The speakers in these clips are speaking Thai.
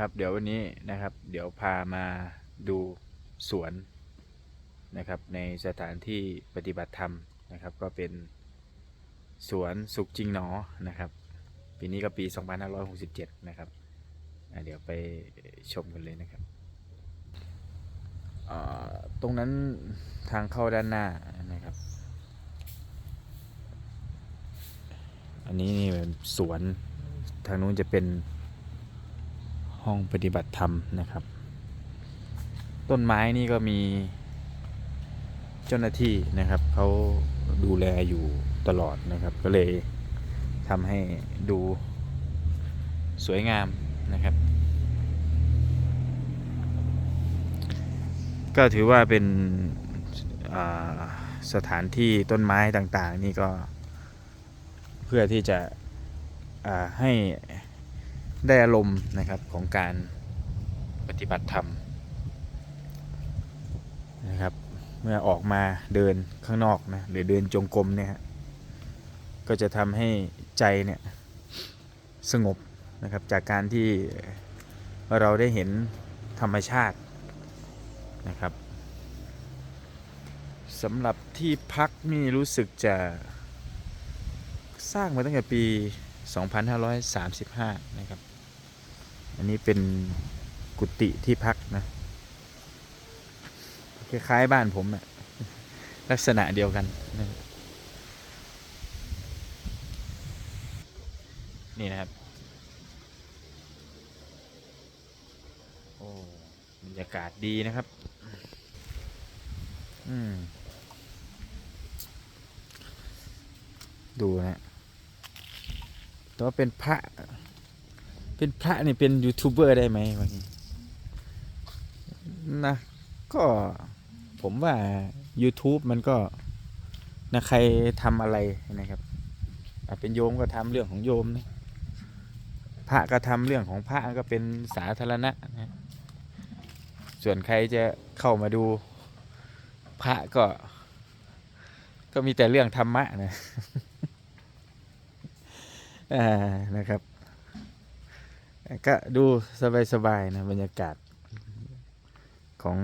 ครับเดี๋ยววันนี้นะครับ เดี๋ยวพามาดูสวนนะครับ ในสถานที่ปฏิบัติธรรมนะครับ ก็เป็นสวนสุขจริงหนอนะครับ ปีนี้ก็ปี 2567 นะครับอะเดี๋ยวไปชมกันเลยนะครับตรงนั้นทางเข้าด้านหน้านะครับ อันนี้นี่เป็นสวนทางนู้นจะเป็น ห้องปฏิบัติธรรมนะครับ ต้นไม้นี่ก็มีเจ้าหน้าที่นะครับเขาดูแลอยู่ตลอดนะครับ ก็เลยทำให้ดูสวยงามนะครับ ก็ถือว่าเป็นสถานที่ต้นไม้ต่างๆ นี่ก็เพื่อที่จะให้ ได้อารมณ์นะครับของการปฏิบัติธรรมนะครับเมื่อออกมาเดินข้างนอกนะหรือเดินจงกรมเนี่ยก็จะทำให้ใจเนี่ยสงบนะครับจากการที่เราได้เห็นธรรมชาตินะครับสำหรับที่พักนี่รู้สึกจะสร้างมาตั้งแต่ปี 2535 นะครับ อันนี้เป็นกุฏิที่พักนะคล้ายๆบ้านผมอะลักษณะเดียวกันนะนี่นะครับ โอ้บรรยากาศดีนะครับ อืม ดูนะแต่ว่าเป็นพระ เป็นพระนี่เป็นยูทูบเบอร์ได้ไหมบางทีนะก็ผมว่า YouTube มันก็นะใครทำอะไรนะครับเป็นโยมก็ทำเรื่องของโยมนะพระก็ทำเรื่องของพระก็เป็นสาธารณะนะส่วนใครจะเข้ามาดูพระก็ ก็มีแต่เรื่องธรรมะนะอ่านะครับ ก็ดูสบายๆนะบรรยากาศของ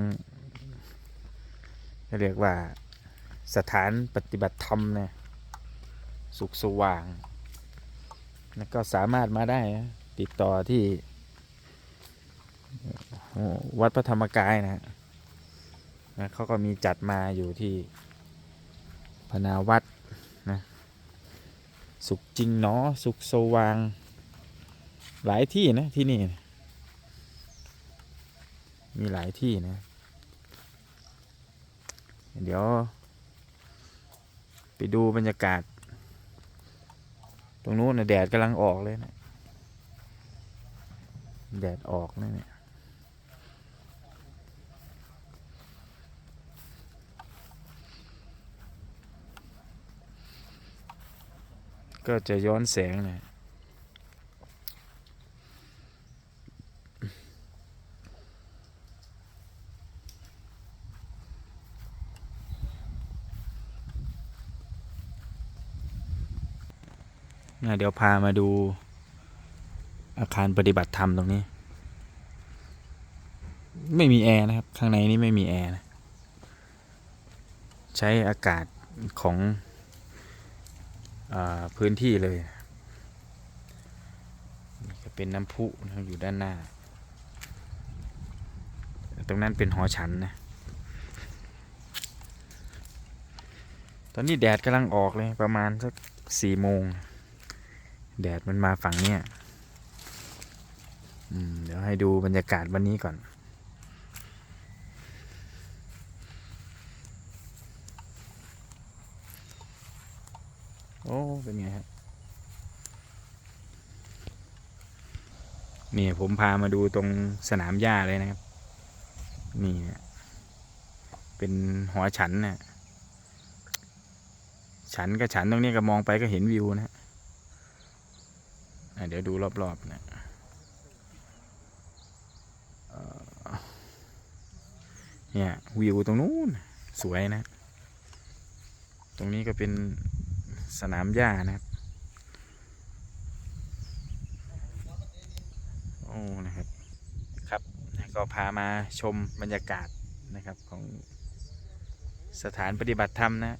เรียกว่าสถานปฏิบัติธรรมนะสุขสว่าง แล้วก็สามารถมาได้นะติดต่อที่วัดพระธรรมกายนะฮะนะเขาก็มีจัดมาอยู่ที่พนาวัดนะสุขจริงเนาะสุขสว่าง หลายที่นะที่นี่มีหลายที่นะ เดี๋ยว ไปดูบรรยากาศ ตรงนู้นนะแดดกำลังออกเลยนะแดดออกนะเนี่ยก็จะย้อนแสงนะ นะเดี๋ยวพามาดูอาคารปฏิบัติธรรมตรงนี้ ไม่มีแอร์นะครับ ข้างในนี้ไม่มีแอร์นะใช้อากาศของอพื้นที่เลยนี่ก็เป็นน้ำพุนะอยู่ด้านหน้า ตรงนั้นเป็นหอฉันนะ ตอนนี้แดดกำลังออกเลยประมาณสักสี่โมง แดดมันมาฝั่งเนี้ยเดี๋ยวให้ดูบรรยากาศวันนี้ก่อน โอ้ เป็นไงครับนี่ผมพามาดูตรงสนามหญ้าเลยนะครับ นี่นะเป็นหอฉันนะ่ะฉันกับฉันตรงนี้ก็มองไปก็เห็นวิวนะฮะ เดี๋ยวดูรอบๆนะเนี่ยวิวตรงนู้นสวยนะ ตรงนี้ก็เป็นสนามหญ้านะครับ โอ้ นะครับ ครับ ก็พามาชมบรรยากาศนะครับของสถานปฏิบัติธรรมนะ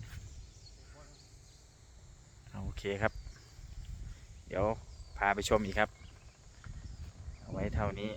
โอเคครับ เดี๋ยว พาไปชมอีกครับ เอาไว้เท่านี้